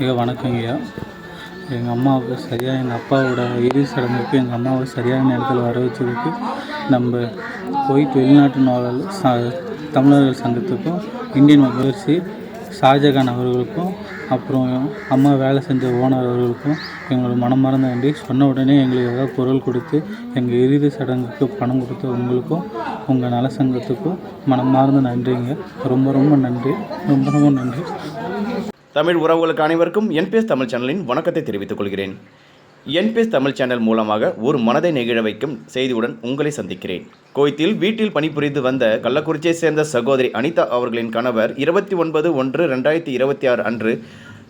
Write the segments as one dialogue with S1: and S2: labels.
S1: ஐயா. வணக்கங்கய்யா எங்கள் அம்மாவுக்கு சரியாக எங்கள் அப்பாவோட இறுதி சடங்குக்கு எங்கள் அம்மாவை சரியான நேரத்தில் வர வச்சதுக்கு நம்ம போயிட்டு வெளிநாட்டு நாவல் ச தமிழர்கள் சங்கத்துக்கும் இந்தியன் முகர்சி ஷாஜகான் அவர்களுக்கும் அப்புறம் அம்மா வேலை செஞ்ச ஓனர் அவர்களுக்கும் எங்களோட மனமார்ந்த நன்றி. சொன்ன உடனே எங்களுக்கு ஏதாவது பொருள் கொடுத்து எங்கள் இறுதி சடங்குக்கு பணம் கொடுத்த உங்களுக்கும் உங்கள் நல சங்கத்துக்கும் மனமார்ந்த நன்றிங்க. ரொம்ப ரொம்ப நன்றி. ரொம்ப ரொம்ப நன்றி.
S2: தமிழ் உறவுகளுக்கு அனைவருக்கும் என்பிஎஸ் தமிழ் சேனலின் வணக்கத்தை தெரிவித்துக் கொள்கிறேன். என்பிஎஸ் தமிழ் சேனல் மூலமாக ஒரு மனதை நெகிழ வைக்கும் செய்தியுடன் உங்களை சந்திக்கிறேன். கோயத்தில் வீட்டில் பணிபுரிந்து வந்த கள்ளக்குறிச்சியை சேர்ந்த சகோதரி அனிதா அவர்களின் கணவர் இருபத்தி ஒன்பது ஒன்று ரெண்டாயிரத்தி இருபத்தி ஆறு அன்று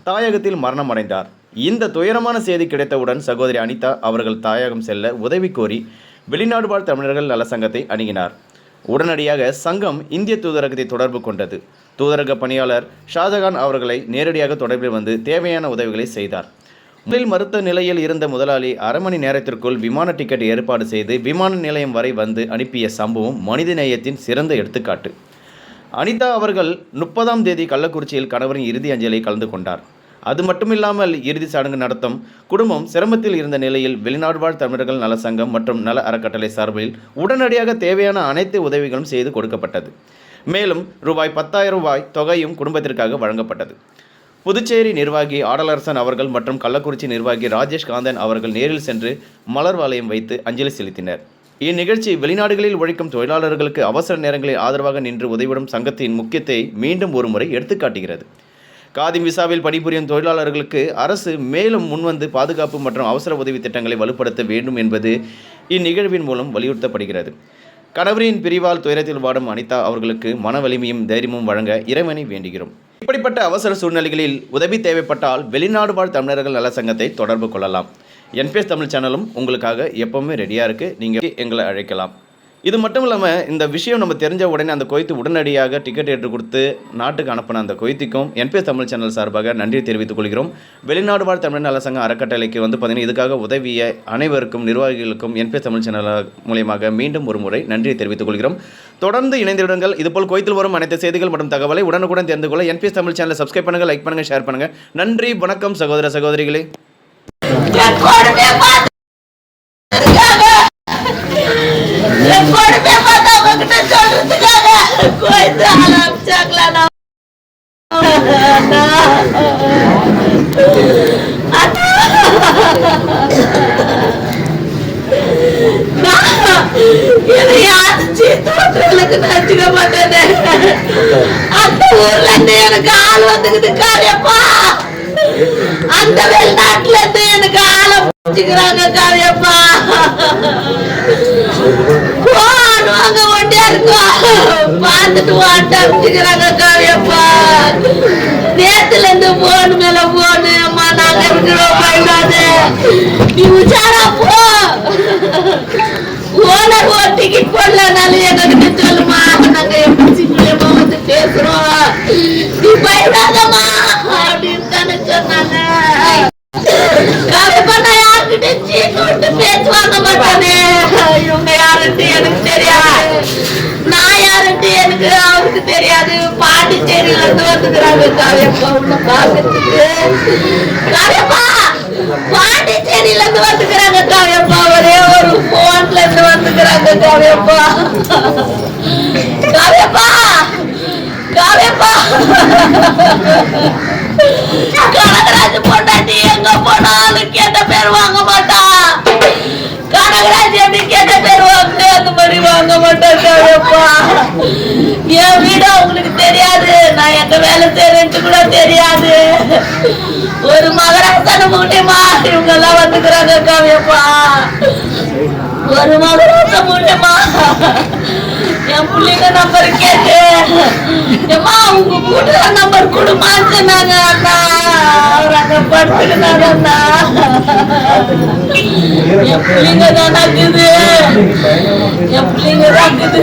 S2: தாயகத்தில் மரணமடைந்தார் இந்த துயரமான செய்தி கிடைத்தவுடன் சகோதரி அனிதா அவர்கள் தாயகம் செல்ல உதவி கோரி வெளிநாடு வாழ் தமிழர்கள் நல சங்கத்தை அணுகினார். உடனடியாக சங்கம் இந்திய தூதரகத்தை தொடர்பு கொண்டது. தூதரக பணியாளர் ஷாஜகான் அவர்களை நேரடியாக தொடர்பில் வந்து தேவையான உதவிகளை செய்தார். முதலில் மறுத்த நிலையில் இருந்த முதலாளி அரை மணி நேரத்திற்குள் விமான டிக்கெட் ஏற்பாடு செய்து விமான நிலையம் வரை வந்து அனுப்பிய சம்பவம் மனிதநேயத்தின் சிறந்த எடுத்துக்காட்டு. அனிதா அவர்கள் முப்பதாம் தேதி கள்ளக்குறிச்சியில் கணவரின் இறுதி அஞ்சலியை கலந்து கொண்டார். அது மட்டுமில்லாமல் இறுதி சடங்கு நடத்தும் குடும்பம் சிரமத்தில் இருந்த நிலையில் வெளிநாடு வாழ் தமிழர்கள் நல சங்கம் மற்றும் நல அறக்கட்டளை சார்பில் உடனடியாக தேவையான அனைத்து உதவிகளும் செய்து கொடுக்கப்பட்டது. மேலும் ரூபாய் பத்தாயிரம் ரூபாய் தொகையும் குடும்பத்திற்காக வழங்கப்பட்டது. புதுச்சேரி நிர்வாகி ஆடலரசன் அவர்கள் மற்றும் கள்ளக்குறிச்சி நிர்வாகி ராஜேஷ் காந்தன் அவர்கள் நேரில் சென்று மலர் வாளையம் வைத்து அஞ்சலி செலுத்தினர். இந்நிகழ்ச்சி வெளிநாடுகளில் உழைக்கும் தொழிலாளர்களுக்கு அவசர நேரங்களில் ஆதரவாக நின்று உதவிடும் சங்கத்தின் முக்கியத்தை மீண்டும் ஒருமுறை எடுத்துக்காட்டுகிறது. காதிம் விசாவில் பணிபுரியும் தொழிலாளர்களுக்கு அரசு மேலும் முன்வந்து பாதுகாப்பு மற்றும் அவசர உதவி திட்டங்களை வலுப்படுத்த வேண்டும் என்பது இந்நிகழ்வின் மூலம் வலியுறுத்தப்படுகிறது. கணவரின் பிரிவால் துயரத்தில் வாடும் அனிதா அவர்களுக்கு மன வலிமையும் தைரியமும் வழங்க இறைவனை வேண்டுகிறோம். இப்படிப்பட்ட அவசர சூழ்நிலைகளில் உதவி தேவைப்பட்டால் வெளிநாடு வாழ் தமிழர்கள் நல சங்கத்தை தொடர்பு கொள்ளலாம். என்பிஎஸ் தமிழ் சேனலும் உங்களுக்காக எப்பவுமே ரெடியாக இருக்குது நீங்கள் எங்களை அழைக்கலாம். இது மட்டும் இல்லாமல் இந்த விஷயம் நம்ம தெரிஞ்ச உடனே அந்த கொய்த்து உடனடியாக டிக்கெட் எடுத்து கொடுத்து நாட்டுக்கு அனுப்பின அந்த கொய்த்திக்கும் என்பிஎஸ் தமிழ் சேனல் சார்பாக நன்றி தெரிவித்துக் கொள்கிறோம். வெளிநாடு வாழ் தமிழ் நல சங்க அறக்கட்டளைக்கு வந்து பார்த்தீங்கன்னா இதுக்காக உதவிய அனைவருக்கும் நிர்வாகிகளுக்கும் என்பிஎஸ் தமிழ் சேனல் மூலியமாக மீண்டும் ஒரு முறை நன்றியை தெரிவித்துக் கொள்கிறோம். தொடர்ந்து இணைந்திருங்கள் இதுபோல் கொய்த்தில் வரும் அனைத்து செய்திகள் மற்றும் தகவலை உடனுக்குடன் தெரிந்து கொள்ள என்பிஎஸ் தமிழ் சேனலை சப்ஸ்கிரைப் பண்ணுங்கள் லைக் பண்ணுங்கள் ஷேர் பண்ணுங்கள் நன்றி வணக்கம் சகோதர சகோதரிகளே.
S3: சொல்றதுக்காக கோயத்து ஆரம்பிச்சாங்களா நான்? அண்ணா. அண்ணா. நான் நினைச்சுக்க மாட்டேனே. அந்த ஊர்ல இருந்து எனக்கு ஆள் வந்துக்குது காரியப்பா அந்த வெளிநாட்டுல இருந்து எனக்கு ஆளை பிடிச்சுக்கிறாங்க இருக்கும் பார்த்துட்டு வாட்ட காவியப்பா. நேத்துல இருந்து போன் மேல போனு அம்மா நாங்க இருக்கிறோம் நீ வந்துக்கிறாங்க காவியப்பா உன்னை காவியப்பா பாண்டிச்சேரியில இருந்து வந்துக்கிறாங்க காவியப்பா ஒரே ஒரு போன்ல இருந்து வந்துக்கிறாங்க காவியப்பா காவியப்பா காவியப்பா கனகராஜ் போட்டா வாங்க என் வீடு அவங்களுக்கு தெரியாது நான் எங்க வேலை செய்யறேன்ட்டு கூட தெரியாது ஒரு மகராசன மூலியமா இவங்க எல்லாம் வந்துக்கிறாங்க காவியப்பா ஒரு மகராச மூலியமா என் பிள்ளைங்க நம்பர் கேட்டு ஏம்மா உங்க வீட்டுல நம்பர் கொடுமான்னு சொன்னாங்க அண்ணா அவர் அங்க படுத்துக்கினாங்க அண்ணா என் பிள்ளைங்க தான் நடக்குது என் பிள்ளைங்க நடக்குது